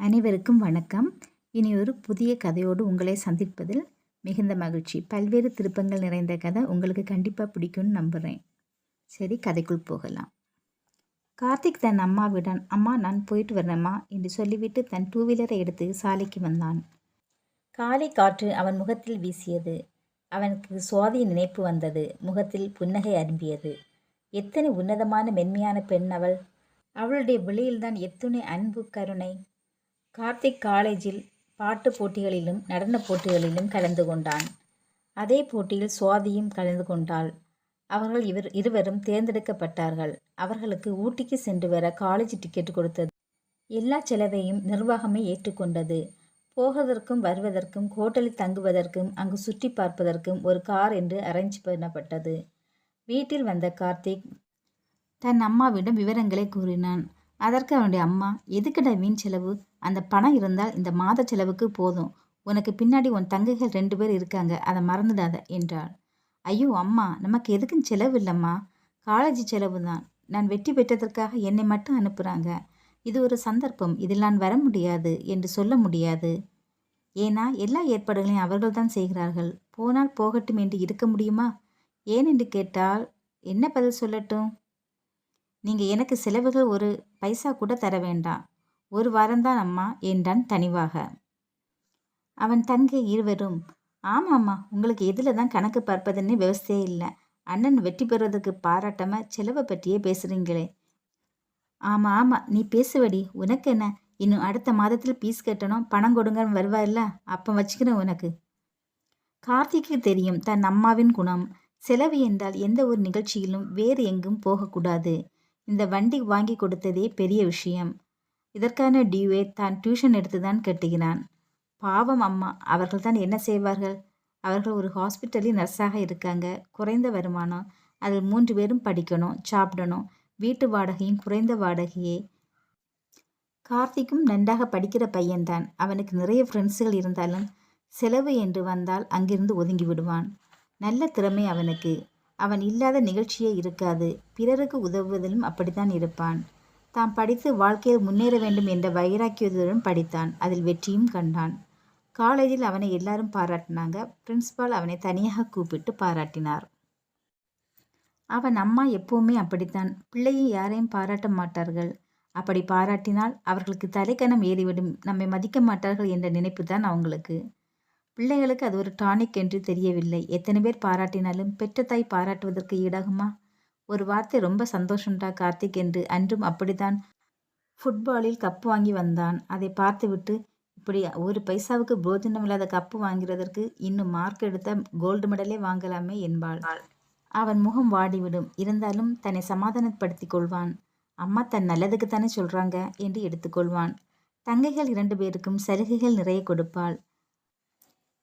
அனைவருக்கும் வணக்கம். இனி ஒரு புதிய கதையோடு உங்களை சந்திப்பதில் மிகுந்த மகிழ்ச்சி. பல்வேறு திருப்பங்கள் நிறைந்த கதை உங்களுக்கு கண்டிப்பாக பிடிக்கும்னு நம்புகிறேன் சரி கதைக்குள் போகலாம். கார்த்திக் தன் அம்மாவிடம் அம்மா நான் போயிட்டு வரேம்மா என்று சொல்லிவிட்டு தன் டூ வீலரை எடுத்து சாலைக்கு வந்தான். காலை காற்று அவன் முகத்தில் வீசியது. அவனுக்கு சுவாதி நினைப்பு வந்தது. முகத்தில் புன்னகை அரும்பியது. எத்தனை உன்னதமான மென்மையான பெண் அவள். அவளுடைய விழியில்தான் எத்துணை அன்பு கருணை. கார்த்திக் காலேஜில் பாட்டு போட்டிகளிலும் நடனப் போட்டிகளிலும் கலந்து கொண்டான். அதே போட்டியில் சுவாதியும் கலந்து கொண்டாள். அவர்கள் இவர் இருவரும் தேர்ந்தெடுக்கப்பட்டார்கள். அவர்களுக்கு ஊட்டிக்கு சென்று வர காலேஜ் டிக்கெட் கொடுத்தது. எல்லா செலவையும் நிர்வாகமே ஏற்றுக்கொண்டது. போவதற்கும் வருவதற்கும் ஹோட்டலில் தங்குவதற்கும் அங்கு சுற்றி பார்ப்பதற்கும் ஒரு கார் என்று அரேஞ்ச் பண்ணப்பட்டது. வீட்டில் வந்த கார்த்திக் தன் அம்மாவிடம் விவரங்களை கூறினான். அதற்கு அவனுடைய அம்மா எதுக்குடா வீண் செலவு? அந்த பணம் இருந்தால் இந்த மாத செலவுக்கு போதும். உனக்கு பின்னாடி உன் தங்கைகள் ரெண்டு பேர் இருக்காங்க. அதை மறந்துடாத என்றாள். ஐயோ அம்மா நமக்கு எதுக்கும் செலவு இல்லைம்மா. காலேஜ் செலவு தான் நான் வெற்றி பெற்றதற்காக என்னை மட்டும் அனுப்புகிறாங்க இது ஒரு சந்தர்ப்பம். இதில் நான் வர முடியாது என்று சொல்ல முடியாது. ஏன்னா எல்லா ஏற்பாடுகளையும் அவர்கள் தான் செய்கிறார்கள். போனால் போகட்டும் என்று இருக்க முடியுமா? ஏன்? என்று கேட்டால் என்ன பதில் சொல்லட்டும்? நீங்கள் எனக்கு செலவுகள் ஒரு பைசா கூட தர வேண்டாம். ஒரு வாரம்தான் அம்மா என்றான் தனிவாக. அவன் தங்கை இருவரும் ஆமாம்மா உங்களுக்கு எதில் தான் கணக்கு பார்ப்பதுன்னு விவசாயே இல்லை. அண்ணன் வெற்றி பெறுவதற்கு பாராட்டமாக செலவை பற்றியே பேசுகிறீங்களே ஆமாம் ஆமாம் நீ பேசுவடி உனக்கு என்ன? இன்னும் அடுத்த மாதத்தில் பீஸ் கட்டணும் பணம் கொடுங்கன்னு வருவாயில்ல அப்போ வச்சுக்கிறேன் உனக்கு. கார்த்திக்கு தெரியும் தன் அம்மாவின் குணம். செலவு என்றால் எந்த ஒரு நிகழ்ச்சியிலும் வேறு எங்கும் போகக்கூடாது. இந்த வண்டி வாங்கி கொடுத்ததே பெரிய விஷயம். இதற்கான டியூவை தான் டியூஷன் எடுத்து தான் கட்டுகிறான். பாவம் அம்மா அவர்கள் தான் என்ன செய்வார்கள்? அவர்கள் ஒரு ஹாஸ்பிட்டலில் நர்ஸாக இருக்காங்க. குறைந்த வருமானம். அதில் மூன்று பேரும் படிக்கணும் சாப்பிடணும். வீட்டு வாடகையும் குறைந்த வாடகையே. கார்த்திக்கும் நன்றாக படிக்கிற பையன்தான். அவனுக்கு நிறைய ஃப்ரெண்ட்ஸுகள் இருந்தாலும் செலவு என்று வந்தால் அங்கிருந்து ஒதுங்கி விடுவான். நல்ல திறமை அவனுக்கு. அவன் இல்லாத நிகழ்ச்சியே இருக்காது. பிறருக்கு உதவுவதிலும் அப்படித்தான் இருப்பான். தாம் படித்து வாழ்க்கையில் முன்னேற வேண்டும் என்ற வைராக்கியத்துடன் படித்தான். அதில் வெற்றியும் கண்டான். காலேஜில் அவனை எல்லாரும் பாராட்டினாங்க. பிரின்ஸ்பால் அவனை தனியாக கூப்பிட்டு பாராட்டினார். அவன் அம்மா எப்பவுமே அப்படித்தான். பிள்ளையை யாரையும் பாராட்ட மாட்டார்கள். அப்படி பாராட்டினால் அவர்களுக்கு தலைக்கணம் ஏறிவிடும். நம்மை மதிக்க மாட்டார்கள் என்ற நினைப்பு தான் அவங்களுக்கு. பிள்ளைகளுக்கு அது ஒரு டானிக் என்று தெரியவில்லை. எத்தனை பேர் பாராட்டினாலும் பெற்ற தாய் பாராட்டுவதற்கு ஈடாகுமா? ஒரு வார்த்தை ரொம்ப சந்தோஷம்டா கார்த்திக் என்று அன்றும் அப்படித்தான் ஃபுட்பாலில் கப்பு வாங்கி வந்தான். அதை பார்த்துவிட்டு இப்படி ஒரு பைசாவுக்கு போஜனம் இல்லாத கப்பு வாங்கிறதற்கு இன்னும் மார்க் எடுத்த கோல்டு மெடலே வாங்கலாமே என்பாள். அவன் முகம் வாடிவிடும். இருந்தாலும் தன்னை சமாதானப்படுத்தி கொள்வான். அம்மா தன் நல்லதுக்கு தானே சொல்றாங்க என்று எடுத்துக்கொள்வான் தங்கைகள் இரண்டு பேருக்கும் சலுகைகள் நிறைய கொடுப்பாள்.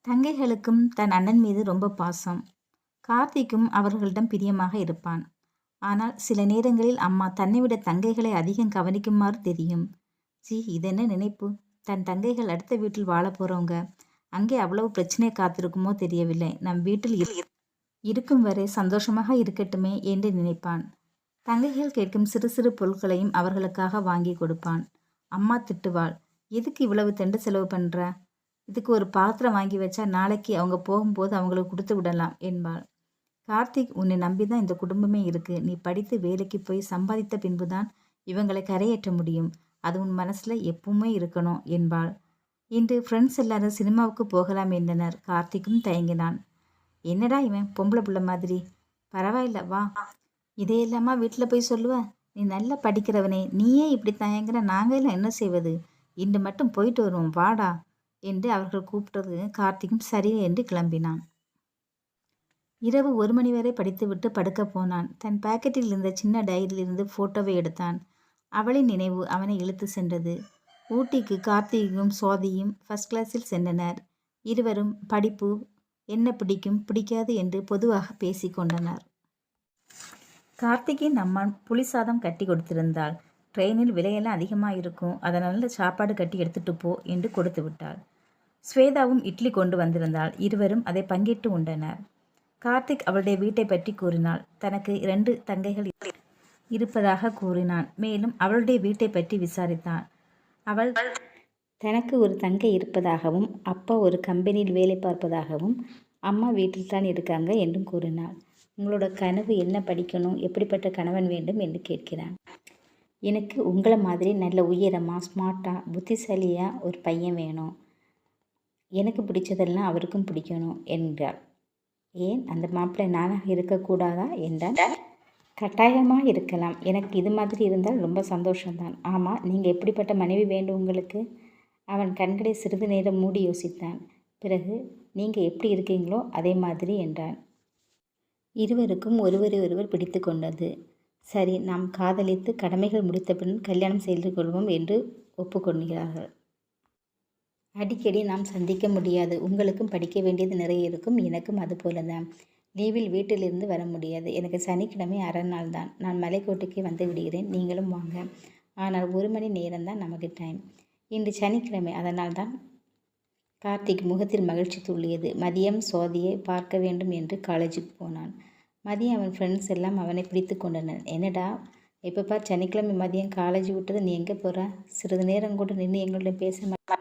தங்கைகளுக்கும் தன் அண்ணன் மீது ரொம்ப பாசம். கார்த்திக்கும் அவர்களிடம் பிரியமாக இருப்பான். ஆனால் சில நேரங்களில் அம்மா தன்னை விட தங்கைகளை அதிகம் கவனிக்குமாறு தெரியும். ஜி இதென்ன நினைப்பு? தன் தங்கைகள் அடுத்த வீட்டில் வாழ போகிறவங்க அங்கே அவ்வளவு பிரச்சனை காத்திருக்குமோ தெரியவில்லை. நம் வீட்டில் இருக்கும் வரை சந்தோஷமாக இருக்கட்டுமே என்று நினைப்பான். தங்கைகள் கேட்கும் சிறு சிறு பொருட்களையும் அவர்களுக்காக வாங்கி கொடுப்பான். அம்மா திட்டுவாள். எதுக்கு இவ்வளவு தெண்டு செலவு பண்ணுற இதுக்கு ஒரு பாத்திரம் வாங்கி வச்சா நாளைக்கு அவங்க போகும்போது அவங்களுக்கு கொடுத்து விடலாம் என்பாள். கார்த்திக் உன்னை நம்பி தான் இந்த குடும்பமே இருக்கு. நீ படித்து வேலைக்கு போய் சம்பாதித்த பின்புதான் இவங்களை கரையேற்ற முடியும். அது உன் மனசுல எப்பவுமே இருக்கணும் என்பாள். இன்று ஃப்ரெண்ட்ஸ் எல்லாரும் சினிமாவுக்கு போகலாம் என்றனர். கார்த்திக்கும் தயங்கினான். என்னடா இவன் பொம்பளை பிள்ளை மாதிரி? பரவாயில்ல வா. இதையெல்லாமா வீட்டில் போய் சொல்லுவ? நீ நல்லா படிக்கிறவனே. நீயே இப்படி தயங்குற நாங்கள் எல்லாம் என்ன செய்வது? இன்று மட்டும் போயிட்டு வருவோம். வாடா. என்று அவர்கள் கூப்பிட்டது கார்த்திக்கும் சரி என்று கிளம்பினான். இரவு ஒரு மணி வரை படித்துவிட்டு படுக்க போனான். தன் பாக்கெட்டில் இருந்த சின்ன டைரியிலிருந்து போட்டோவை எடுத்தான். அவளின் நினைவு அவனை இழுத்து சென்றது. ஊட்டிக்கு கார்த்திகும் சுவாதியும் ஃபர்ஸ்ட் கிளாஸில் சென்றனர். இருவரும் படிப்பு என்ன பிடிக்கும் பிடிக்காது என்று பொதுவாக பேசிக்கொண்டனர் கார்த்திகின் அம்மான் புளிசாதம் கட்டி கொடுத்திருந்தாள். ட்ரெயினில் விலையெல்லாம் அதிகமாக இருக்கும். அதனால சாப்பாடு கட்டி எடுத்துட்டு போ என்று கொடுத்து விட்டாள். ஸ்வேதாவும் இட்லி கொண்டு வந்திருந்தால் இருவரும் அதை பங்கிட்டு உண்டனர். கார்த்திக் அவளுடைய வீட்டை பற்றி கூறினாள். தனக்கு இரண்டு தங்கைகள் இருப்பதாக கூறினான். மேலும் அவளுடைய வீட்டை பற்றி விசாரித்தான். அவள் தனக்கு ஒரு தங்கை இருப்பதாகவும் அப்பா ஒரு கம்பெனியில் வேலை பார்ப்பதாகவும் அம்மா வீட்டில் தான் இருக்காங்க என்றும் கூறினாள். உங்களோட கனவு என்ன படிக்கணும்? எப்படிப்பட்ட கணவன் வேண்டும்? என்று கேட்கிறான். எனக்கு உங்களை மாதிரி நல்ல உயரமாக ஸ்மார்ட்டாக புத்திசாலியாக ஒரு பையன் வேணும். எனக்கு பிடிச்சதெல்லாம் அவருக்கும் பிடிக்கணும் என்றாள். ஏன்? அந்த மாப்பிள்ளை நானாக இருக்கக்கூடாதா என்றால் கட்டாயமாக இருக்கலாம். எனக்கு இது மாதிரி இருந்தால் ரொம்ப சந்தோஷம்தான். ஆமாம் நீங்கள் எப்படிப்பட்ட மனைவி வேண்டும் உங்களுக்கு? அவன் கண்களை சிறிது நேரம் மூடி யோசித்தான். பிறகு நீங்கள் எப்படி இருக்கீங்களோ அதே மாதிரி என்றான். இருவருக்கும் ஒருவரை ஒருவர் பிடித்து கொண்டது. சரி நாம் காதலித்து கடமைகள் முடித்த பின் கல்யாணம் செய்து கொள்வோம் என்று ஒப்புக்கொள்கிறார்கள். அடிக்கடி நாம் சந்திக்க முடியாது. உங்களுக்கும் படிக்க வேண்டியது நிறைய இருக்கும். எனக்கும் அது போல தான் லீவில் வீட்டிலிருந்து வர முடியாது. எனக்கு சனிக்கிழமை அரை நாள் தான். நான் மலைக்கோட்டைக்கு வந்து விடுகிறேன். நீங்களும் வாங்க. ஆனால் ஒரு மணி நேரம் தான் நமக்கு டைம். இன்று சனிக்கிழமை. அதனால் தான் கார்த்திக் முகத்தில் மகிழ்ச்சி துள்ளியது மதியம் சோதியை பார்க்க வேண்டும் என்று காலேஜுக்கு போனான். மதியம் அவன் ஃப்ரெண்ட்ஸ் எல்லாம் அவனை பிடித்து கொண்டனர். என்னடா இப்போ பார் சனிக்கிழமை மதியம் காலேஜ் விட்டது நீ எங்கே போகிற சிறிது நேரம் கூட நின்று எங்களிடம் பேச மாட்டா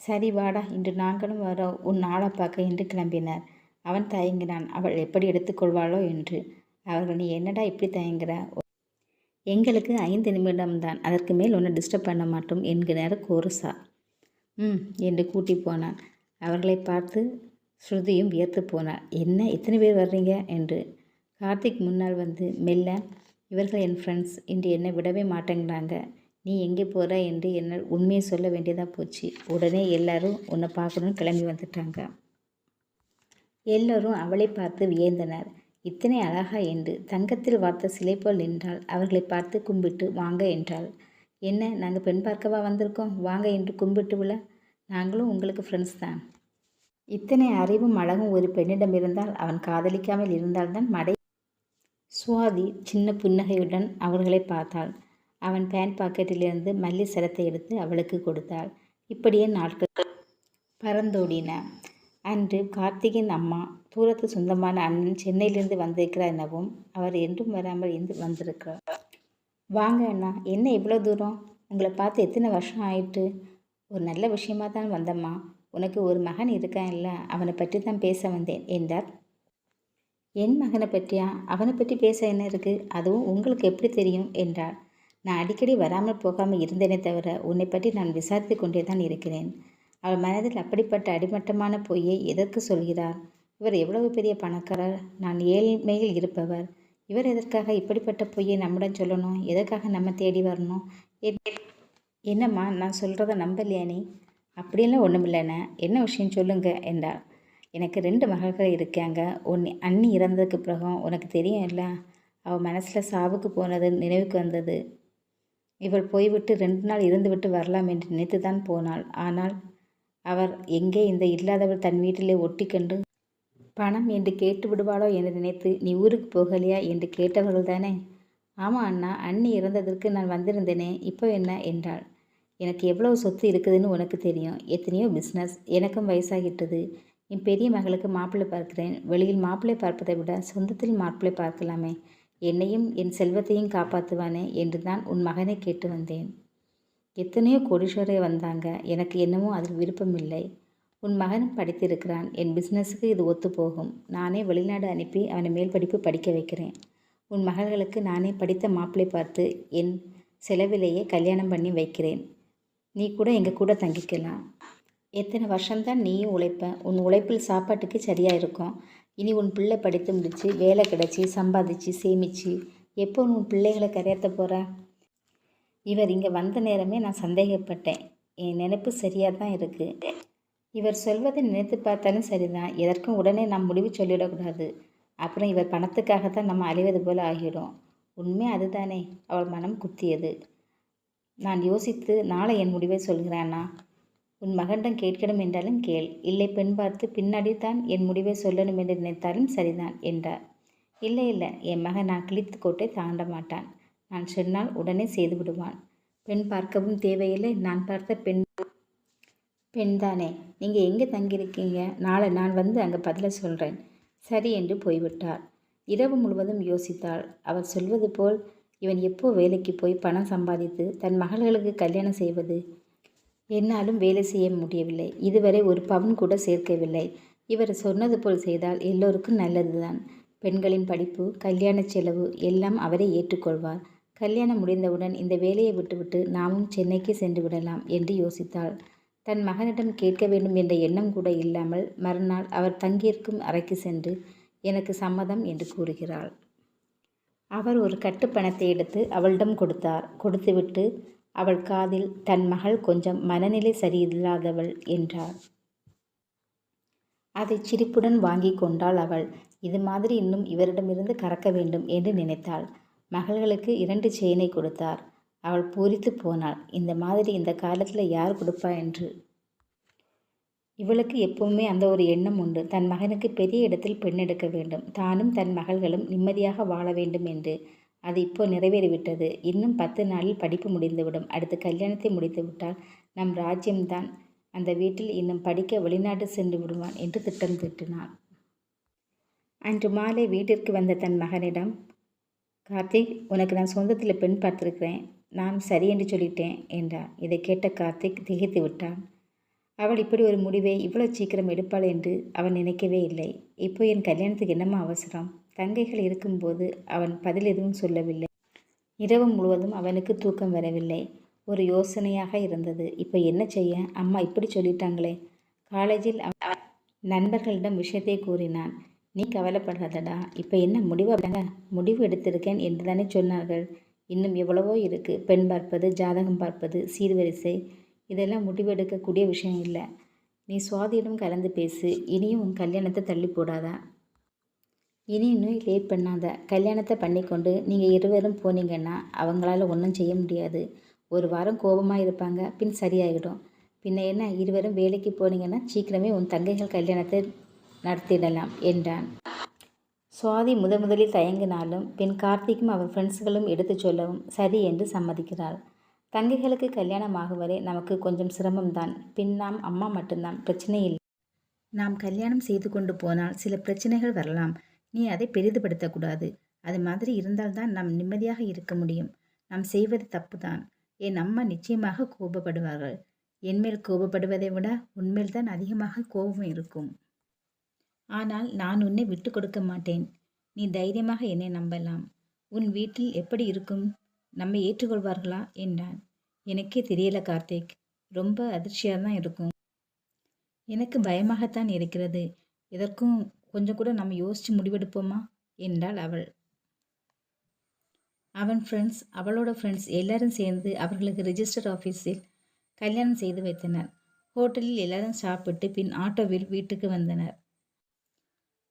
சரி வாடா இன்று நாங்களும் வரோம் உன் ஆளை பார்க்க என்று கிளம்பினார். அவன் தயங்கினான். அவள் எப்படி எடுத்துக்கொள்வாளோ என்று. அவர்கள் நீ என்னடா இப்படி தயங்குற? எங்களுக்கு ஐந்து நிமிடம்தான். அதற்கு மேல் ஒன்று டிஸ்டர்ப் பண்ண மாட்டோம் என்கிறார் கோருசா. ம் என்று கூட்டி போனான். அவர்களை பார்த்து ஸ்ருதியும் வியத்து போனாள். என்ன இத்தனை பேர் வர்றீங்க? என்று. கார்த்திக் முன்னால் வந்து மெல்ல இவர்கள் என் ஃப்ரெண்ட்ஸ் இன்று என்னை விடவே மாட்டேங்கிறாங்க. நீ எங்கே போகிற என்று என்ன உண்மையை சொல்ல வேண்டியதாக போச்சு. உடனே எல்லாரும் உன்னை பார்க்கணும்னு கிளம்பி வந்துட்டாங்க. எல்லோரும் அவளை பார்த்து வியந்தனர். இத்தனை அழகா என்று தங்கத்தில் வார்த்த சிலை போல் நின்றாள் அவர்களை பார்த்து கும்பிட்டு வாங்க என்றாள். என்ன நாங்கள் பெண் பார்க்கவா வந்திருக்கோம்? வாங்க என்று கும்பிட்டு விழ நாங்களும் உங்களுக்கு ஃப்ரெண்ட்ஸ் தான். இத்தனை அறிவும் அழகும் ஒரு பெண்ணிடம் இருந்தால் அவன் காதலிக்காமல் இருந்தால்தான் மடை. சுவாதி சின்ன புன்னகையுடன் அவர்களை பார்த்தாள். அவன் பேண்ட் பாக்கெட்டிலிருந்து மல்லி சரத்தை எடுத்து அவளுக்கு கொடுத்தாள். இப்படியே நாட்கள் பறந்தோடின. அன்று கார்த்திகின் அம்மா தூரத்து சொந்தமான அண்ணன் சென்னையிலிருந்து வந்திருக்கிறார் எனவும் அவர் என்றும் வராமல் இருந்து வந்திருக்கிறார். வாங்க அண்ணா என்ன இவ்வளோ தூரம்? உங்களை பார்த்து எத்தனை வருஷம் ஆயிட்டு ஒரு நல்ல விஷயமா தான் வந்தம்மா. உனக்கு ஒரு மகன் இருக்கான் இல்லை அவனை பற்றி தான் பேச வந்தேன் என்றார். என் மகனை பற்றியா? அவனை பற்றி பேச என்ன இருக்குது அதுவும் உங்களுக்கு எப்படி தெரியும்? என்றார். நான் அடிக்கடி வராமல் போகாமல் இருந்தேனே தவிர உன்னை பற்றி நான் விசாரித்து கொண்டே தான் இருக்கிறேன். அவள் மனதில் அப்படிப்பட்ட அடிமட்டமான பொய்யை எதற்கு சொல்கிறார்? இவர் எவ்வளவு பெரிய பணக்காரர்? நான் ஏழ்மையில் இருப்பவர். இவர் எதற்காக இப்படிப்பட்ட பொய்யை நம்மிடம் சொல்லணும்? எதற்காக நம்ம தேடி வரணும்? என்னம்மா நான் சொல்கிறத நம்பலையா நீ? அப்படிலாம் ஒன்றும் இல்லைண்ணே. என்ன விஷயம் சொல்லுங்க என்றாள். எனக்கு ரெண்டு மகள்கள் இருக்காங்க. உன் அண்ணி இறந்ததுக்கு பிறகும் உனக்கு தெரியும் இல்லை? அவள் மனசில் சாவுக்கு போனது நினைவுக்கு வந்தது. இவள் போய்விட்டு ரெண்டு நாள் இருந்துவிட்டு வரலாம் என்று நினைத்து தான் போனாள். ஆனால் அவர் எங்கே இந்த இல்லாதவள் தன் வீட்டிலே ஒட்டிக்கொண்டு பணம் என்று கேட்டு விடுவாளோ என்று நினைத்து நீ ஊருக்கு போகலையா? என்று கேட்டவர்கள் தானே. ஆமாம் அண்ணா. அண்ணி இறந்ததற்கு நான் வந்திருந்தேனே. இப்போ என்ன? என்றாள். எனக்கு எவ்வளோ சொத்து இருக்குதுன்னு உனக்கு தெரியும். எத்தனையோ பிஸ்னஸ் எனக்கும் வயசாகிட்டது. என் பெரிய மகளுக்கு மாப்பிள்ளை பார்க்கிறேன். வெளியில் மாப்பிள்ளை பார்ப்பதை விட சொந்தத்தில் மாப்பிள்ளை பார்க்கலாமே. என்னையும் என் செல்வத்தையும் காப்பாற்றுவானே என்று தான் உன் மகனை கேட்டு வந்தேன். எத்தனையோ கோடீஸ்வரே வந்தாங்க. எனக்கு என்னமோ அதில் விருப்பம் இல்லை உன் மகனும் படித்திருக்கிறான். என் பிஸ்னஸுக்கு இது ஒத்து போகும் நானே வெளிநாடு அனுப்பி அவனை மேல் படிப்பு படிக்க வைக்கிறேன். உன் மகள்களுக்கு நானே படித்த மாப்பிள்ளை பார்த்து என் செலவிலேயே கல்யாணம் பண்ணி வைக்கிறேன். நீ கூட எங்கள் கூட தங்கிக்கலாம். எத்தனை வருஷம்தான் நீயும் உழைப்ப. உன் உழைப்பில் சாப்பாட்டுக்கு சரியாக இருக்கும். இனி உன் பிள்ளை படித்து முடித்து வேலை கிடச்சி சம்பாதிச்சு சேமித்து எப்போ உன் பிள்ளைகளை கரையத்த போகிற இவர் இங்கே வந்த நேரமே நான் சந்தேகப்பட்டேன். என் நினைப்பு சரியாக தான் இருக்குது இவர் சொல்வதை நினைத்து பார்த்தாலும் சரிதான். எதற்கும் உடனே நாம் முடிவு சொல்லிவிடக்கூடாது அப்புறம் இவர் பணத்துக்காக தான் நம்ம அழிவது போல் ஆகிடும் உண்மை அதுதானே. அவள் மனம் குத்தியது. நான் யோசித்து நாளை என் முடிவை சொல்கிறானா? உன் மகனிடம் கேட்கணும் என்றாலும் கேள். இல்லை பெண் பார்த்து பின்னாடி தான் என் முடிவை சொல்லணும் என்று நினைத்தாலும் சரிதான் என்றார். இல்லை இல்லை. என் மகன் நான் கிழித்து கோட்டை தாண்ட மாட்டான். நான் சொன்னால் உடனே செய்து விடுவான். பெண் பார்க்கவும் தேவையில்லை. நான் பார்த்த பெண் பெண்தானே நீங்கள் எங்கே தங்கியிருக்கீங்க? நாளை நான் வந்து அங்கே பதில சொல்கிறேன் சரி என்று போய்விட்டார். இரவு முழுவதும் யோசித்தாள். அவர் சொல்வது போல் இவன் எப்போ வேலைக்கு போய் பணம் சம்பாதித்து தன் மகள்களுக்கு கல்யாணம் செய்வது? என்னாலும் வேலை செய்ய முடியவில்லை. இதுவரை ஒரு பவுன் கூட சேர்க்கவில்லை. இவர் சொன்னது போல் செய்தால் எல்லோருக்கும் நல்லதுதான். பெண்களின் படிப்பு கல்யாண செலவு எல்லாம் அவரே ஏற்றுக்கொள்வார். கல்யாணம் முடிந்தவுடன் இந்த வேலையை விட்டுவிட்டு நாமும் சென்னைக்கு சென்று விடலாம் என்று யோசித்தாள். தன் மகனிடம் கேட்க வேண்டும் என்ற எண்ணம் கூட இல்லாமல் மறுநாள் அவர் தங்கியிருக்கும் அறைக்கு சென்று எனக்கு சம்மதம் என்று கூறுகிறாள். அவர் ஒரு கட்டுப்பணத்தை எடுத்து அவளிடம் கொடுத்தார். கொடுத்துவிட்டு அவள் காதில் தன் மகள் கொஞ்சம் மனநிலை சரியில்லாதவள் என்றார். அதை சிரிப்புடன் வாங்கி கொண்டாள் அவள். இது மாதிரி இன்னும் இவரிடமிருந்து கறக்க வேண்டும் என்று நினைத்தாள். மகள்களுக்கு இரண்டு செயினை கொடுத்தார். அவள் பூரித்து போனாள். இந்த மாதிரி இந்த காலத்தில் யார் கொடுப்பா? என்று இவளுக்கு எப்பவுமே அந்த ஒரு எண்ணம் உண்டு. தன் மகனுக்கு பெரிய இடத்தில் பெண் எடுக்க வேண்டும். தானும் தன் மகள்களும் நிம்மதியாக வாழ வேண்டும் என்று. அது இப்போ நிறைவேறிவிட்டது. இன்னும் பத்து நாளில் படிப்பு முடிந்துவிடும். அடுத்து கல்யாணத்தை முடித்து விட்டால் நம் ராஜ்யம்தான். அந்த வீட்டில் இன்னும் படிக்க வெளிநாட்டு சென்று விடுவான் என்று திட்டம் திட்டினான் அன்று மாலை வீட்டிற்கு வந்த தன் மகனிடம் கார்த்திக் உனக்கு நான் சொந்தத்தில் பெண் பார்த்துருக்கிறேன். நான் சரி என்று சொல்லிட்டேன் என்றான் இதை கேட்ட கார்த்திக் திகைத்து விட்டான். அவள் இப்படி ஒரு முடிவை இவ்வளோ சீக்கிரம் எடுப்பாள் என்று அவன் நினைக்கவே இல்லை. இப்போ என் கல்யாணத்துக்கு என்னம்மா அவசரம்? தங்கைகள் இருக்கும்போது அவன் பதில் எதுவும் சொல்லவில்லை. இரவு முழுவதும் அவனுக்கு தூக்கம் வரவில்லை. ஒரு யோசனையாக இருந்தது. இப்போ என்ன செய்ய? அம்மா இப்படி சொல்லிட்டாங்களே. காலேஜில் அவன் நண்பர்களிடம் விஷயத்தை கூறினான். நீ கவலைப்படாதடா. இப்போ என்ன முடிவு முடிவு எடுத்திருக்கேன் என்று தானே சொன்னார்கள். இன்னும் எவ்வளவோ இருக்குது பெண் பார்ப்பது ஜாதகம் பார்ப்பது சீர்வரிசை இதெல்லாம் முடிவெடுக்கக்கூடிய விஷயம் இல்லை. நீ சுவாதியிடம் கலந்து பேசு. இனியும் உன் கல்யாணத்தை தள்ளி போடாதா? இனி லேட் பண்ணாத. கல்யாணத்தை பண்ணிக்கொண்டு நீங்கள் இருவரும் போனீங்கன்னா அவங்களால ஒன்றும் செய்ய முடியாது. ஒரு வாரம் கோபமாக இருப்பாங்க. பின் சரியாயிடும். பின்ன என்ன? இருவரும் வேலைக்கு போனீங்கன்னா சீக்கிரமே உன் தங்கைகள் கல்யாணத்தை நடத்திடலாம் என்றான். சுவாதி முத முதலில் தயங்கினாலும் பின் கார்த்திக்கும் அவர் ஃப்ரெண்ட்ஸுகளும் எடுத்து சொல்லவும் சரி என்று சம்மதிக்கிறாள். தங்கைகளுக்கு கல்யாணம் ஆகும் வரை நமக்கு கொஞ்சம் சிரமம்தான். பின் நாம் அம்மா மட்டும்தான். பிரச்சனை இல்லை. நாம் கல்யாணம் செய்து கொண்டு போனால் சில பிரச்சனைகள் வரலாம். நீ அதை பெரிதுபடுத்தக்கூடாது. அது மாதிரி இருந்தால்தான் நாம் நிம்மதியாக இருக்க முடியும். நாம் செய்வது தப்பு தான் என் அம்மா நிச்சயமாக கோபப்படுவார்கள். என்மேல் கோபப்படுவதை விட உன்மேல் தான் அதிகமாக கோபம் இருக்கும். ஆனால் நான் உன்னை விட்டு கொடுக்க மாட்டேன். நீ தைரியமாக என்னை நம்பலாம். உன் வீட்டில் எப்படி இருக்கும்? நம்மை ஏற்றுக்கொள்வார்களா என்றான். எனக்கே தெரியல கார்த்திக். ரொம்ப அதிர்ச்சியாக தான் இருக்கும். எனக்கு பயமாகத்தான் இருக்கிறது. இதற்கும் கொஞ்சம் கூட நம்ம யோசித்து முடிவெடுப்போமா? என்றாள் அவள். அவன் ஃப்ரெண்ட்ஸ் அவளோட ஃப்ரெண்ட்ஸ் எல்லாரும் சேர்ந்து அவர்களுக்கு ரிஜிஸ்டர் ஆஃபீஸில் கல்யாணம் செய்து வைத்தனர். ஹோட்டலில் எல்லாரும் சாப்பிட்டு பின் ஆட்டோவில் வீட்டுக்கு வந்தனர்.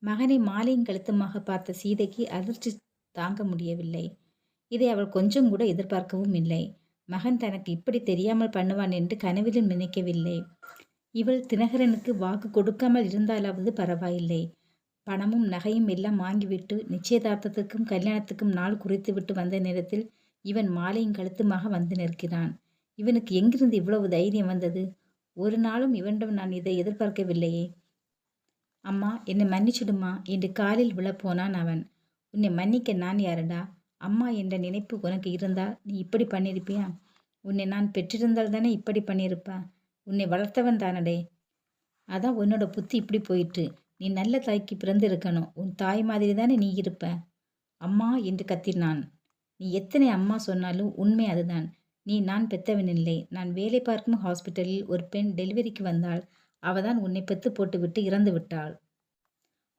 மகனை மாலையும் கழுத்தமாக பார்த்த சீதைக்கு அதிர்ச்சி தாங்க முடியவில்லை. இதை அவள் கொஞ்சம் கூட எதிர்பார்க்கவும் இல்லை. மகன் தனக்கு இப்படி தெரியாமல் பண்ணுவான் என்று கனவிலும் நினைக்கவில்லை. இவள் தினகரனுக்கு வாக்கு கொடுக்காமல் இருந்தாலாவது பரவாயில்லை. பணமும் நகையும் எல்லாம் வாங்கிவிட்டு நிச்சயதார்த்தத்துக்கும் கல்யாணத்துக்கும் நாள் குறித்துவிட்டு வந்த நேரத்தில் இவன் மாலையும் கழுத்துமாக வந்து நிற்கிறான். இவனுக்கு எங்கிருந்து இவ்வளவு தைரியம் வந்தது? ஒரு நாளும் இவனிடம் நான் இதை எதிர்பார்க்கவில்லையே. அம்மா என்னை மன்னிச்சிடுமா? என்று காலில் விழப்போனான் அவன். உன்னை மன்னிக்க நான் யாருடா? அம்மா என்ற நினைப்பு உனக்கு இருந்தால் நீ இப்படி பண்ணியிருப்பியா? உன்னை நான் பெற்றிருந்தால் தானே இப்படி பண்ணியிருப்பா? உன்னை வளர்த்தவன் தானடே. அதான் உன்னோட புத்தி இப்படி போயிட்டு நீ நல்ல தாய்க்கு பிறந்து இருக்கணும் உன் தாய் மாதிரி தானே நீ இருப்ப. அம்மா என்று கத்தினான். நீ எத்தனை அம்மா சொன்னாலும் உண்மை அதுதான். நீ நான் பெத்தவன் இல்லை. நான் வேலை பார்க்கும் ஹாஸ்பிட்டலில் ஒரு பெண் டெலிவரிக்கு வந்தால் அவதான் உன்னை பெத்து போட்டுவிட்டு இறந்து விட்டாள்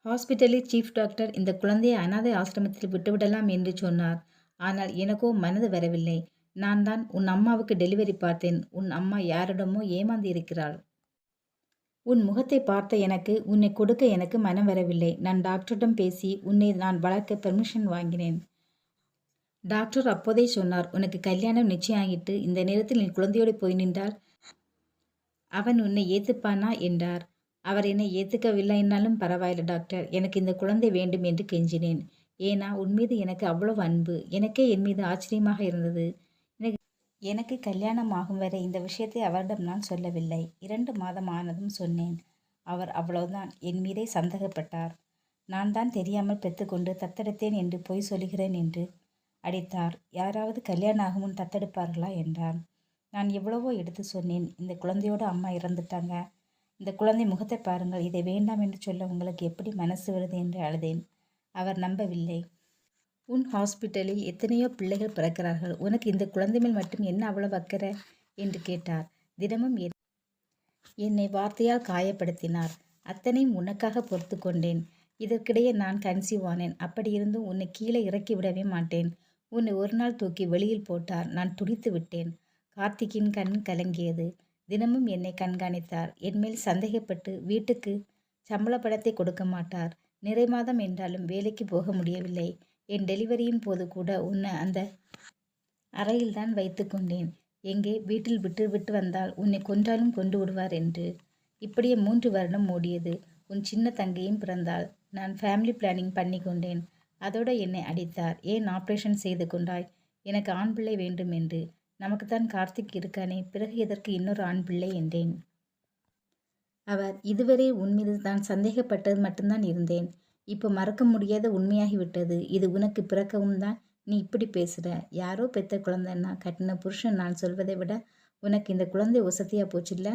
ஹாஸ்பிட்டலில் சீஃப் டாக்டர் இந்த குழந்தையை அனாதை ஆசிரமத்தில் விட்டுவிடலாம் என்று சொன்னார். ஆனால் எனக்கோ மனது வரவில்லை. நான் தான் உன் அம்மாவுக்கு டெலிவரி பார்த்தேன். உன் அம்மா யாரிடமோ ஏமாந்து இருக்கிறாள். உன் முகத்தை பார்த்த எனக்கு உன்னை கொடுக்க எனக்கு மனம் வரவில்லை. நான் டாக்டரிடம் பேசி உன்னை நான் வளர்க்க பெர்மிஷன் வாங்கினேன். டாக்டர் அப்போதே சொன்னார் உனக்கு கல்யாணம் நிச்சயம் ஆகிட்டு இந்த நேரத்தில் நீ குழந்தையோடு போய் நின்றால் அவன் உன்னை ஏத்துப்பானா? என்றார். அவர் என்னை ஏற்றுக்கவில்லைன்னாலும் பரவாயில்ல டாக்டர். எனக்கு இந்த குழந்தை வேண்டும் என்று கெஞ்சினேன். ஏன்னா உன் மீது எனக்கு அவ்வளவு அன்பு. எனக்கே என் மீது ஆச்சரியமாக இருந்தது. எனக்கு எனக்கு கல்யாணம் ஆகும் வரை இந்த விஷயத்தை அவரிடம் நான் சொல்லவில்லை. இரண்டு மாதம் ஆனதும் சொன்னேன். அவர் அவ்வளவுதான். என் மீதே சந்தேகப்பட்டார். நான் தான் தெரியாமல் பெற்றுக்கொண்டு தத்தெடுத்தேன் என்று பொய் சொல்கிறேன் என்று அடித்தார். யாராவது கல்யாணம் ஆகும் தத்தெடுப்பார்களா? என்றான். நான் எவ்வளவோ எடுத்து சொன்னேன். இந்த குழந்தையோட அம்மா இறந்துட்டாங்க. இந்த குழந்தை முகத்தை பாருங்கள். இதை வேண்டாம் என்று சொல்ல உங்களுக்கு எப்படி மனசு வருது என்று அழுதேன். அவர் நம்பவில்லை. உன் ஹாஸ்பிட்டலில் எத்தனையோ பிள்ளைகள் பிறக்கிறார்கள். உனக்கு இந்த குழந்தை மேல் மட்டும் என்ன அவ்வளவு வைக்கிற என்று கேட்டார். தினமும் என் என்னை வார்த்தையால் காயப்படுத்தினார். அத்தனையும் உனக்காக பொறுத்து கொண்டேன். இதற்கிடையே நான் கன்சீவ் ஆனேன். அப்படி இருந்தும் உன்னை கீழே இறக்கி விடவே மாட்டேன். உன்னை ஒரு நாள் தூக்கி வெளியில் போட்டார். நான் துடித்து விட்டேன். கார்த்திக்கின் கண் கலங்கியது. தினமும் என்னை கண்காணித்தார். என்மேல் சந்தேகப்பட்டு வீட்டுக்கு சம்பள படத்தை கொடுக்க மாட்டார். நிறை மாதம் என்றாலும் வேலைக்கு போக முடியவில்லை. என் டெலிவரியின் போது கூட உன்னை அந்த அறையில்தான் வைத்து கொண்டேன். எங்கே? வீட்டில் விட்டு விட்டு வந்தால் உன்னை கொன்றாலும் கொண்டு விடுவார் என்று. இப்படியே மூன்று வருடம் ஓடியது. உன் சின்ன தங்கையும் பிறந்தாள். நான் ஃபேமிலி பிளானிங் பண்ணி கொண்டேன். அதோட என்னை அடித்தார். ஏன் ஆப்ரேஷன் செய்து கொண்டாய்? எனக்கு ஆண் பிள்ளை வேண்டும் என்று. நமக்குத்தான் கார்த்திக் இருக்கானே பிறகு எதற்கு இன்னொரு ஆண் பிள்ளை என்றேன். அவர் இதுவரை உன் மீது தான் சந்தேகப்பட்டது மட்டும்தான் இருந்தேன். இப்போ மறக்க முடியாத உண்மையாகிவிட்டது. இது உனக்கு பிறக்கவும் தான் நீ இப்படி பேசுகிற யாரோ பெத்த குழந்தைன்னா கட்டின புருஷன் நான் சொல்வதை விட உனக்கு இந்த குழந்தை வசதியாக போச்சுல்ல?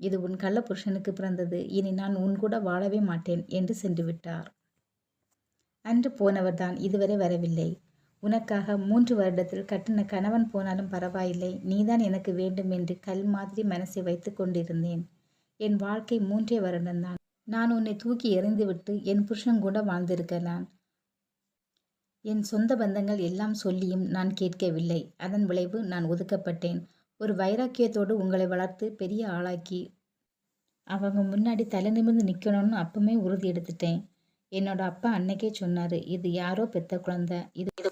இது உன் கள்ள புருஷனுக்கு பிறந்தது. இனி நான் உன் கூட வாழவே மாட்டேன் என்று சென்று விட்டார் அன்று போனவர்தான் இதுவரை வரவில்லை. உனக்காக மூன்று வருடத்தில் கட்டின கணவன் போனாலும் பரவாயில்லை. நீதான் எனக்கு வேண்டும் என்று கல் மாதிரி மனசை வைத்து கொண்டிருந்தேன். என் வாழ்க்கை மூன்றே வருடம்தான். நான் உன்னை தூக்கி எறிந்துவிட்டு என் புருஷன் கூட வாழ்ந்திருக்கலாம். என் சொந்த பந்தங்கள் எல்லாம் சொல்லியும் நான் கேட்கவில்லை. அதன் விளைவு நான் ஒதுக்கப்பட்டேன். ஒரு வைராக்கியத்தோடு உங்களை வளர்த்து பெரிய ஆளாக்கி அவங்க முன்னாடி தலை நிமிர்ந்து நிற்கணும்னு அப்பவுமே உறுதி எடுத்துட்டேன். என்னோட அப்பா அன்னைக்கே சொன்னார் இது யாரோ பெத்த குழந்தை. இது இது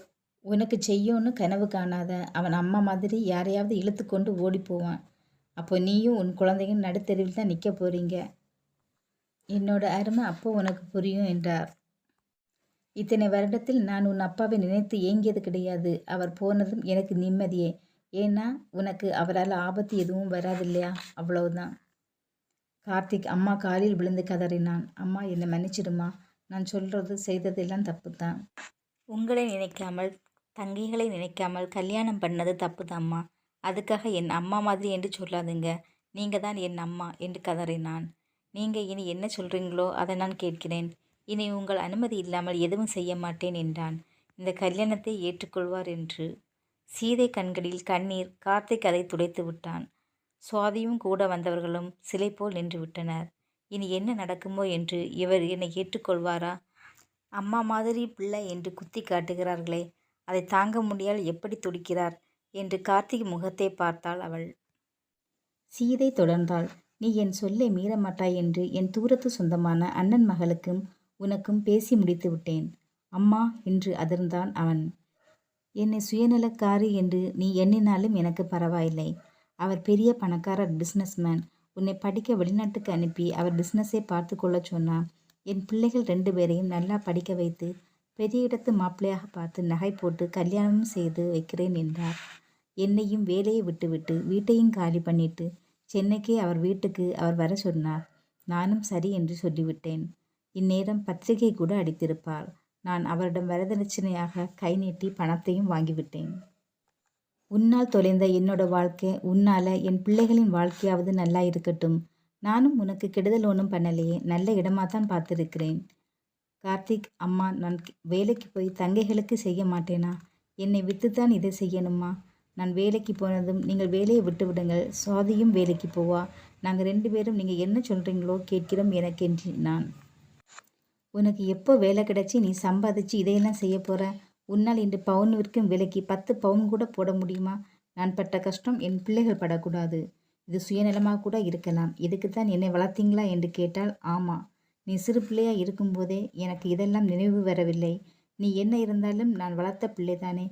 உனக்கு செய்யும்னு கனவு காணாத அவன் அம்மா மாதிரி யாரையாவது இழுத்து கொண்டு ஓடி போவான். அப்போ நீயும் உன் குழந்தையும் நடுத்தெருவில் தான் நிற்க போறீங்க. என்னோட அருமை அப்போ உனக்கு புரியும் என்றார். இத்தனை வருடத்தில் நான் உன் அப்பாவை நினைத்து ஏங்கியது கிடையாது. அவர் போனதும் எனக்கு நிம்மதியே. ஏன்னா உனக்கு அவரால் ஆபத்து எதுவும் வராது இல்லையா அவ்வளவுதான். கார்த்திக் அம்மா காலில் விழுந்து கதறினான். அம்மா என்னை மன்னிச்சிடுமா? நான் சொல்கிறது செய்ததெல்லாம் தப்பு தான் உங்களை நினைக்காமல் தங்கைகளை நினைக்காமல் கல்யாணம் பண்ணது தப்பு தாம்மா அதுக்காக என் அம்மா மாதிரி என்று சொல்லாதுங்க. நீங்கள் தான் என் அம்மா என்று கதறினான். நீங்கள் இனி என்ன சொல்கிறீங்களோ அதை நான் கேட்கிறேன். இனி உங்கள் அனுமதி இல்லாமல் எதுவும் செய்ய மாட்டேன் என்றான். இந்த கல்யாணத்தை ஏற்றுக்கொள்வார் என்று. சீதை கண்களில் கண்ணீர் கார்த்திக் அதை துடைத்து விட்டான். சுவாதியும் கூட வந்தவர்களும் சிலை போல் நின்று விட்டனர். இனி என்ன நடக்குமோ என்று இவர் என்னை ஏற்றுக்கொள்வாரா? அம்மா மாதிரி பிள்ளை என்று குத்தி காட்டுகிறார்களே. அதை தாங்க முடியால் எப்படி துடிக்கிறார்? என்று கார்த்திக் முகத்தை பார்த்தாள் அவள். சீதை தொடர்ந்தாள். நீ என் சொல்லை மீற மாட்டாய் என்று என் தூரத்து சொந்தமான அண்ணன் மகளுக்கும் உனக்கும் பேசி முடித்து விட்டேன். அம்மா என்று அதிர்ந்தான் அவன். என்னை சுயநலக்காரி என்று நீ எண்ணினாலும் எனக்கு பரவாயில்லை. அவர் பெரிய பணக்காரர் பிஸ்னஸ்மேன் உன்னை படிக்க வெளிநாட்டுக்கு அனுப்பி அவர் பிஸ்னஸை பார்த்து கொள்ள சொன்னான் என் பிள்ளைகள் ரெண்டு பேரையும் நல்லா படிக்க வைத்து பெரிய இடத்து மாப்பிள்ளையாக பார்த்து நகை போட்டு கல்யாணமும் செய்து வைக்கிறேன் என்றார். என்னையும் வேலையை விட்டுவிட்டு வீட்டையும் காலி பண்ணிட்டு சென்னைக்கே அவர் வீட்டுக்கு அவர் வர சொன்னார். நானும் சரி என்று சொல்லிவிட்டேன். இந்நேரம் பத்திரிகை கூட அடித்திருப்பார். நான் அவரிடம் வரதட்சணையாக கை நீட்டி பணத்தையும் வாங்கிவிட்டேன். உன்னால் தொலைந்த என்னோட வாழ்க்கை உன்னால் என் பிள்ளைகளின் வாழ்க்கையாவது நல்லா இருக்கட்டும். நானும் உனக்கு கெடுதல் ஒன்றும் பண்ணலையே. நல்ல இடமா தான் பார்த்துருக்கிறேன். கார்த்திக் அம்மா நான் வேலைக்கு போய் தங்கைகளுக்கு செய்ய மாட்டேனா? என்னை விற்றுத்தான் இதை செய்யணுமா? நான் வேலைக்கு போனதும் நீங்கள் வேலையை விட்டு விடுங்கள் சுவாதியும் வேலைக்கு போவா. நாங்கள் ரெண்டு பேரும் நீங்கள் என்ன சொல்கிறீங்களோ கேட்கிறோம் எனக்கு என்று நான் உனக்கு எப்போ வேலை கிடைச்சி நீ சம்பாதிச்சு இதையெல்லாம் செய்ய போகிற உன்னால் இன்று பவுன் விற்கும் விலைக்கு பத்து பவுன் கூட போட முடியுமா? நான் பட்ட கஷ்டம் என் பிள்ளைகள் படக்கூடாது. இது சுயநலமாக கூட இருக்கலாம். இதுக்கு தான் என்னை வளர்த்தீங்களா? என்று கேட்டால் ஆமாம் நீ சிறு பிள்ளையாக இருக்கும்போதே எனக்கு இதெல்லாம் நினைவு வரவில்லை. நீ என்ன இருந்தாலும் நான் வளர்த்த பிள்ளைதானே.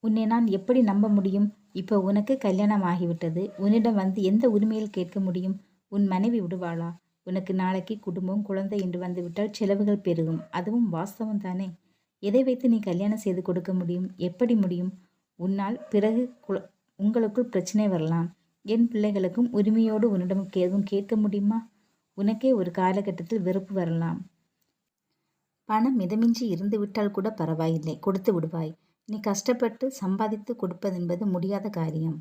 உன்னை நான் எப்படி நம்ப முடியும்? இப்போ உனக்கு கல்யாணம் ஆகிவிட்டது. உன்னிடம் வந்து எந்த உரிமையில் கேட்க முடியும்? உன் மனைவி விடுவாளா? உனக்கு நாளைக்கு குடும்பம் குழந்தை என்று வந்துவிட்டால் செலவுகள் பெருகும். அதுவும் வாஸ்தவம் தானே. எதை வைத்து நீ கல்யாணம் செய்து கொடுக்க முடியும்? எப்படி முடியும்? உன்னால் பிறகு உங்களுக்குள் பிரச்சனை வரலாம். என் பிள்ளைகளுக்கும் உரிமையோடு உன்னிடம் எதுவும் கேட்க முடியுமா? உனக்கே ஒரு காலகட்டத்தில் வெறுப்பு வரலாம். பணம் மிதமின்றி இருந்து விட்டால் கூட பரவாயில்லை கொடுத்து விடுவாய். நீ கஷ்டப்பட்டு சம்பாதித்து கொடுப்பதென்பது முடியாத காரியம்.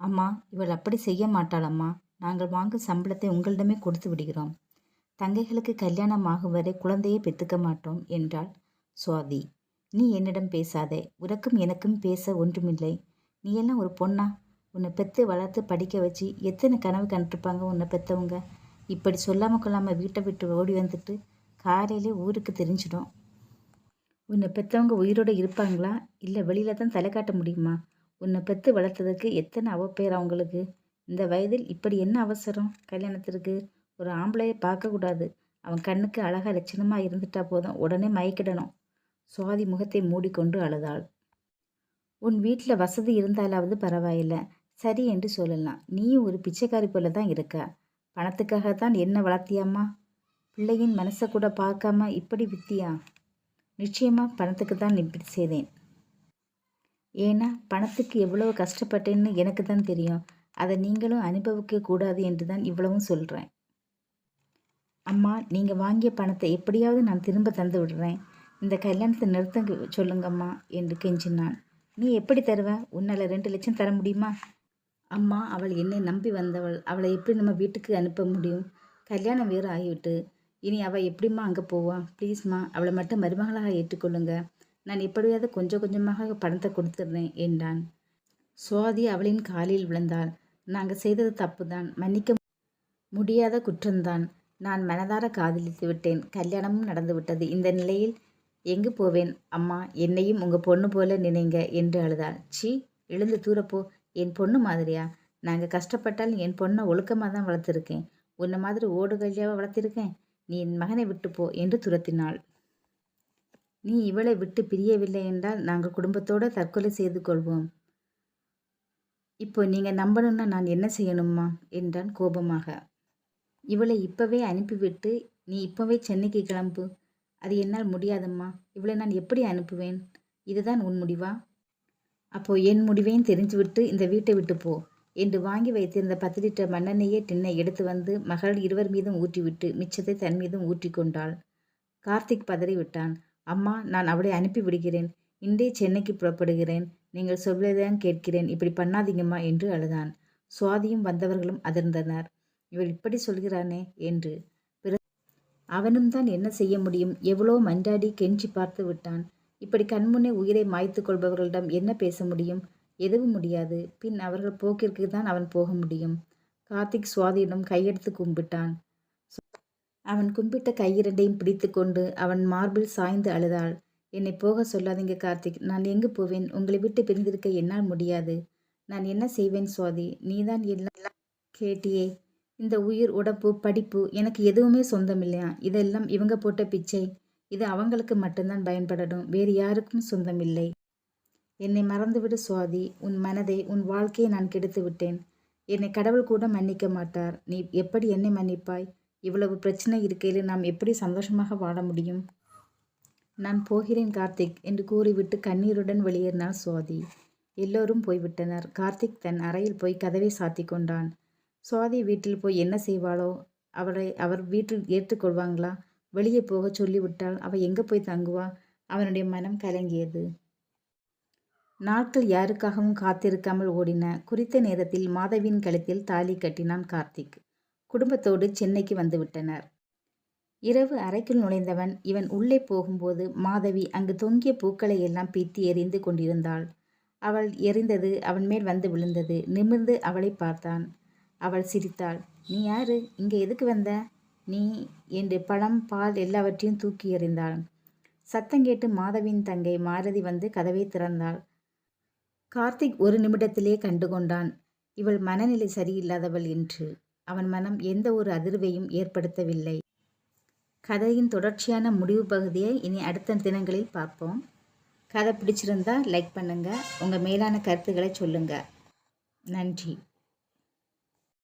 அம்மா இவள் அப்படி செய்ய மாட்டாள் அம்மா நாங்கள் வாங்கும் சம்பளத்தை உங்களிடமே கொடுத்து விடுகிறோம். தங்கைகளுக்கு கல்யாணம் ஆகும் வரை குழந்தையை பெற்றுக்க மாட்டோம் என்றாள் சுவாதி. நீ என்னிடம் பேசாதே. உனக்கும் எனக்கும் பேச ஒன்றுமில்லை. நீ எல்லாம் ஒரு பொண்ணா? உன்னை பெற்று வளர்த்து படிக்க வச்சு எத்தனை கனவு கண்டிருப்பாங்க உன்னை பெற்றவங்க இப்படி சொல்லாமல் கொள்ளாமல் வீட்டை விட்டு ஓடி வந்துட்டு காலையிலே ஊருக்கு தெரிஞ்சிடும். உன்னை பெற்றவங்க உயிரோடு இருப்பாங்களா? இல்லை வெளியில் தான் தலை காட்ட முடியுமா? உன்னை பெற்று வளர்த்ததுக்கு எத்தனை அவ பேர் அவங்களுக்கு? இந்த வயதில் இப்படி என்ன அவசரம்? கல்யாணத்திற்கு ஒரு ஆம்பளையை பார்க்கக்கூடாது அவன் கண்ணுக்கு அழகாக லட்சணமாக இருந்துட்டா போதும். உடனே மயக்கிடணும். சுவாதி முகத்தை மூடிக்கொண்டு அழுதாள். உன் வீட்டில் வசதி இருந்தாலாவது பரவாயில்லை. சரி என்று சொல்லலாம். நீயும் ஒரு பிச்சைக்காரி போல தான் இருக்க? பணத்துக்காக தான் என்ன வளர்த்தியாம்மா? பிள்ளையின் மனசை கூட பார்க்காம இப்படி வித்தியா? நிச்சயமாக பணத்துக்கு தான் இப்படி செய்தேன். ஏன்னா பணத்துக்கு எவ்வளவு கஷ்டப்பட்டேன்னு எனக்கு தான் தெரியும். அதை நீங்களும் அனுபவிக்க கூடாது என்று தான் இவ்வளவும் சொல்கிறேன் அம்மா நீங்கள் வாங்கிய பணத்தை எப்படியாவது நான் திரும்ப தந்து விடுறேன். இந்த கல்யாணத்தை நிறுத்த சொல்லுங்கம்மா என்று கெஞ்சினான். நீ எப்படி தருவ? உன்னால் ரெண்டு லட்சம் தர முடியுமா? அம்மா அவள் என்னை நம்பி வந்தவள். அவளை எப்படி நம்ம வீட்டுக்கு அனுப்ப முடியும்? கல்யாணம் வேறு ஆகிவிட்டு. இனி அவள் எப்படிம்மா அங்கே போவா? ப்ளீஸ்மா அவளை மட்டும் மருமகளாக ஏற்றுக்கொள்ளுங்க. நான் எப்படியாவது கொஞ்சம் கொஞ்சமாக பணத்தை கொடுத்துட்றேன் என்றான். சுவாதி அவளின் காலில் விழுந்தாள். நாங்கள் செய்தது தப்பு தான் மன்னிக்க முடியாத குற்றம்தான். நான் மனதார காதலித்து விட்டேன். கல்யாணமும் நடந்துவிட்டது. இந்த நிலையில் எங்கு போவேன்? அம்மா என்னையும் உங்கள் பொண்ணு போல நினைங்க என்று அழுதாள். சி எழுந்து தூரப்போ. என் பொண்ணு மாதிரியா? நாங்கள் கஷ்டப்பட்டால் என் பொண்ணை ஒழுக்கமாக தான் வளர்த்துருக்கேன். உன்னை மாதிரி ஓடு கல்யாவை வளர்த்திருக்கேன். நீ என் மகனை விட்டு போ என்று துரத்தினாள். நீ இவளை விட்டு பிரியவில்லை என்றால் நாங்கள் குடும்பத்தோடு தற்கொலை செய்து கொள்வோம். இப்போ நீங்கள் நம்பணும்னா நான் என்ன செய்யணுமா? என்றான் கோபமாக. இவளை இப்போவே அனுப்பிவிட்டு நீ இப்போவே சென்னைக்கு கிளம்பு. அது என்னால் முடியாதம்மா. இவளை நான் எப்படி அனுப்புவேன்? இதுதான் உன் முடிவா? அப்போ என் முடிவையும் தெரிஞ்சுவிட்டு இந்த வீட்டை விட்டு போ என்று வாங்கி வைத்திருந்த பத்து லிட்டர் மண்ணெண்ணெயே டின்னை எடுத்து வந்து மகள் இருவர் மீதும் ஊற்றிவிட்டு மிச்சத்தை தன் மீதும் ஊற்றி கொண்டாள். கார்த்திக் பதறி விட்டான் அம்மா நான் அவளை அனுப்பி விடுகிறேன். இன்றே சென்னைக்கு புறப்படுகிறேன். நீங்கள் சொல்வதைதான் கேட்கிறேன். இப்படி பண்ணாதீங்கம்மா என்று அழுதான். சுவாதியும் வந்தவர்களும் அதிர்ந்தனர். இவள் இப்படி சொல்கிறானே என்று அவனும் தான் என்ன செய்ய முடியும்? எவ்வளோ மன்றாடி கெஞ்சி பார்த்து விட்டான். இப்படி கண்முன்னே உயிரை மாய்த்து கொள்பவர்களிடம் என்ன பேச முடியும்? எதுவும் முடியாது. பின் அவர்கள் போக்கிற்கு தான் அவன் போக முடியும். கார்த்திக் சுவாதியிடம் கையெடுத்து கும்பிட்டான். அவன் கும்பிட்ட கையிரண்டையும் பிடித்து கொண்டு அவன் மார்பில் சாய்ந்து அழுதாள். என்னை போக சொல்லாதீங்க கார்த்திக். நான் எங்கு போவேன்? உங்களை விட்டு பிரிந்திருக்க என்னால் முடியாது. நான் என்ன செய்வேன் சுவாதி? நீதான் எல்லாம் கேட்டியே? இந்த உயிர் உடப்பு படிப்பு எனக்கு எதுவுமே சொந்தமில்லையா? இதெல்லாம் இவங்க போட்ட பிச்சை. இது அவங்களுக்கு மட்டும்தான் பயன்படணும் வேறு யாருக்கும் சொந்தமில்லை. என்னை மறந்துவிடு சுவாதி உன் மனதை உன் வாழ்க்கையை நான் கெடுத்து விட்டேன் என்னை கடவுள் கூட மன்னிக்க மாட்டார். நீ எப்படி என்னை மன்னிப்பாய்? இவ்வளவு பிரச்சனை இருக்கையில் நாம் எப்படி சந்தோஷமாக வாழ முடியும்? நான் போகிறேன் கார்த்திக் என்று கூறிவிட்டு கண்ணீருடன் வெளியேறினாள் சுவாதி. எல்லோரும் போய்விட்டனர். கார்த்திக் தன் அறையில் போய் கதவை சாத்தி கொண்டான். சுவாதி வீட்டில் போய் என்ன செய்வாளோ? அவளை அவர் வீட்டில் ஏற்றுக்கொள்வாங்களா? வெளியே போக சொல்லிவிட்டால் அவள் எங்கே போய் தங்குவா? அவனுடைய மனம் கலங்கியது. நாட்கள் யாருக்காகவும் காத்திருக்காமல் ஓடின குறித்த நேரத்தில் மாதவியின் கழுத்தில் தாலி கட்டினான் கார்த்திக். குடும்பத்தோடு சென்னைக்கு வந்துவிட்டனர் இரவு அறைக்குள் நுழைந்தவன் இவன் உள்ளே போகும்போது மாதவி அங்கு தொங்கிய பூக்களை எல்லாம் பீத்தி எரிந்து கொண்டிருந்தாள். அவள் எரிந்தது அவன் மேல் வந்து விழுந்தது. நிமிர்ந்து அவளை பார்த்தான். அவள் சிரித்தாள். நீ யாரு? இங்கே எதுக்கு வந்த? நீ என்று பழம் பால் எல்லாவற்றையும் தூக்கி எறிந்தாள். சத்தம் கேட்டு மாதவின் தங்கை மாரதி வந்து கதவை திறந்தாள். கார்த்திக் ஒரு நிமிடத்திலே கண்டுகொண்டான் இவள் மனநிலை சரியில்லாதவள் என்று. அவன் மனம் எந்த ஒரு அதிர்வையும் ஏற்படுத்தவில்லை. கதையின் தொடர்ச்சியான முடிவு பகுதியை இனி அடுத்த தினங்களில் பார்ப்போம். கதை பிடிச்சிருந்தா லைக் பண்ணுங்கள் உங்கள் மேலான கருத்துக்களை சொல்லுங்கள் நன்றி.